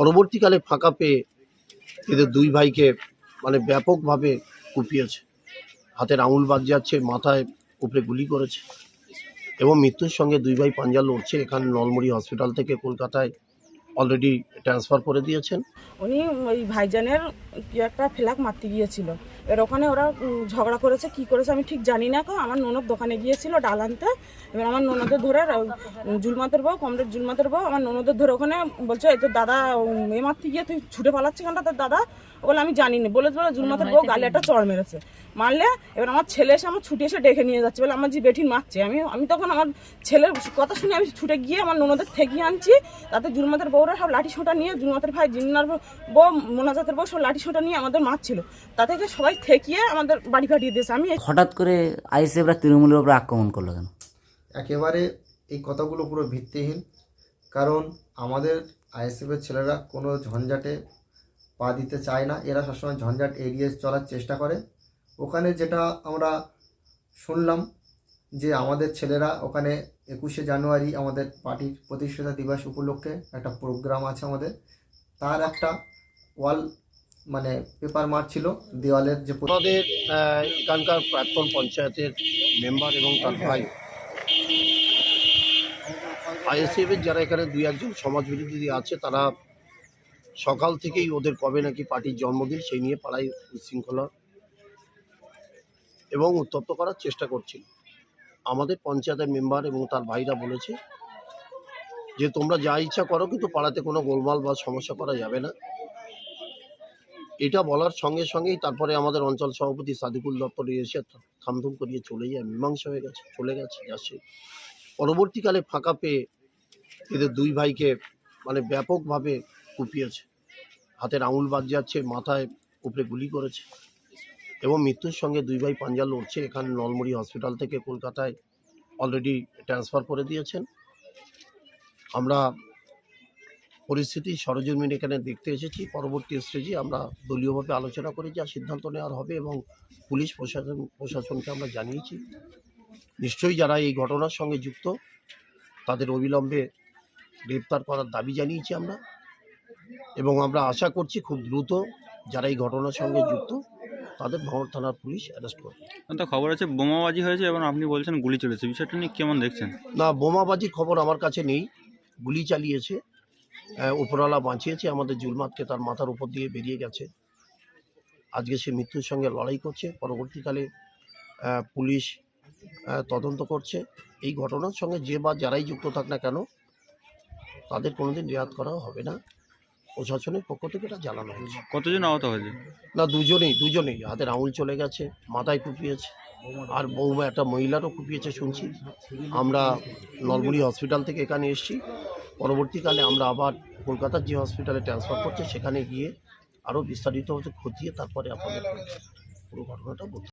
পরবর্তীকালে ফাঁকা পেয়ে এদের দুই ভাইকে মানে ব্যাপকভাবে কুপিয়েছে। হাতের আঙুল বাদ যাচ্ছে মাথায় উপরে গুলি করেছে। এবং মৃত্যুর সঙ্গে দুই ভাই পাঞ্জা লড়ছে। এখানে নলমুড়ি হসপিটাল থেকে কলকাতায় অলরেডি ট্রান্সফার করে দিয়েছেন। উনি ওই ভাইজানের কি একটা ফ্ল্যাগ মারতে গিয়েছিল। এবার ওখানে ওরা ঝগড়া করেছে, কি করেছে আমি ঠিক জানি না আমার ননদ দোকানে গিয়েছিল ডাল আনতে। এবার আমার ননদের ধরে জুলমাতের বউ, কমরেড জুলমাতের বউ, আমার ননদের ধরে ওখানে বলছে, এই তোর দাদা এ মারতে গিয়ে তুই ছুটে পালাচ্ছি কেনটা তোর দাদা? বলে, আমি জানি না বলে বলে জুলমাতের বউ গালে একটা চড় মেরেছে। মারলে এবার আমার ছেলে এসে আমার ছুটে এসে ডেকে নিয়ে যাচ্ছে। বলে, আমার যে বেঠিন মারছে, আমি আমি তখন আমার ছেলের কথা শুনে আমি ছুটে গিয়ে আমার ননদের ঠেকিয়ে আনছি। তাতে জুলমাতের বউরা সব লাঠি সোঁটা নিয়ে জুলমাতের ভাই জিন্নার বউ মোনাজাতের বউ সব লাঠি সোঁটা নিয়ে আমাদের মারছিল। তা থেকে সবাই ঠেকিয়ে আমাদের বাড়ি পাঠিয়ে দিয়েছে। আমি হঠাৎ করে আইএসএফরা তৃণমূলের উপর আক্রমণ করল কেন? একেবারে এই কথাগুলো পুরো ভিত্তিহীন। কারণ আমাদের আইএসএফের ছেলেরা কোনো ঝঞ্ঝাটে পা দিতে চায় না। এরা সবসময় ঝঞ্ঝাট এড়িয়ে চলার চেষ্টা করে। ওখানে যেটা আমরা শুনলাম যে আমাদের ছেলেরা ওখানে একুশে জানুয়ারি আমাদের পার্টির প্রতিষ্ঠাতা দিবস উপলক্ষে একটা প্রোগ্রাম আছে আমাদের। তার একটা ওয়াল মানে পেপার মারছিল দেওয়ালের যে আমাদের এখানকার প্রাক্তন পঞ্চায়েতের মেম্বার এবং তার ভাই। আইএসএফের যারা এখানে দুই একজন সমাজবিরোধী আছে তারা সকাল থেকেই ওদের কবে নাকি পার্টির জন্মদিন সেই নিয়ে পাড়ায় উচ্ছৃঙ্খলা এবং উত্তপ্ত করার চেষ্টা করছিল। আমাদের পঞ্চায়েতের মেম্বার এবং তার ভাইরা বলেছে যে তোমরা যা ইচ্ছা করো, কিন্তু পাড়াতে কোনো গোলমাল বা সমস্যা করা যাবে না। এটা বলার সঙ্গে সঙ্গেই তারপরে আমাদের অঞ্চল সভাপতি সাদিকুল দপ্তর এসে থামথুম করিয়ে চলে যায়, মীমাংসা হয়ে গেছে, চলে গেছে, যাচ্ছে। পরবর্তীকালে ফাঁকা পেয়ে এদের দুই ভাইকে মানে ব্যাপকভাবে কুপিয়েছে। হাতের আঙুল বাদ যাচ্ছে, মাথায় উপরে গুলি করেছে। এবং মৃত্যুর সঙ্গে দুই ভাই পাঞ্জা লড়ছে। এখানে নলমুড়ি হসপিটাল থেকে কলকাতায় অলরেডি ট্রান্সফার করে দিয়েছেন। আমরা পরিস্থিতি সরজমিন এখানে দেখতে এসেছি। পরবর্তী স্টেজে আমরা দলীয়ভাবে আলোচনা করে যা সিদ্ধান্ত নেওয়ার হবে এবং পুলিশ প্রশাসন, প্রশাসনকে আমরা জানিয়েছি। নিশ্চয়ই যারা এই ঘটনার সঙ্গে যুক্ত, তাদের অবিলম্বে গ্রেপ্তার করার দাবি জানিয়েছি আমরা। এবং আমরা আশা করছি খুব দ্রুত যারা এই ঘটনার সঙ্গে যুক্ত তাদের ভাঙড় থানার পুলিশ অ্যারেস্ট করবে তো খবর আছে বোমাবাজি হয়েছে এবং আপনি বলছেন গুলি চলেছে বিষয়টা নিয়ে কেমন দেখছেন? না বোমাবাজির খবর আমার কাছে নেই। গুলি চালিয়েছে উপরওয়ালা বাঁচিয়েছে আমাদের জুলমাতকে তার মাথার উপর দিয়ে বেরিয়ে গেছে। আজকে সে মৃত্যুর সঙ্গে লড়াই করছে পরবর্তীকালে পুলিশ তদন্ত করছে। এই ঘটনার সঙ্গে যে বা যারাই যুক্ত থাক না কেন তাদের কোনোদিন রেয়াত করা হবে না। প্রশাসনের পক্ষ থেকে এটা জানানো হয়েছে। কতজন আহত হয়েছে? না, দুজনেই দুজনেই। হাতের আঙুল চলে গেছে, মাথায় কুপিয়েছে। আর বৌমা একটা মহিলারও কুপিয়েছে, শুনছি। আমরা নলমুড়ি হসপিটাল থেকে এখানে এসেছি। পরবর্তীকালে আমরা আবার কলকাতার যে হসপিটালে ট্রান্সফার করছে, সেখানে গিয়ে আরও বিস্তারিত হচ্ছে, খতিয়ে তারপরে আপনাদের পুরো ঘটনাটা বলতে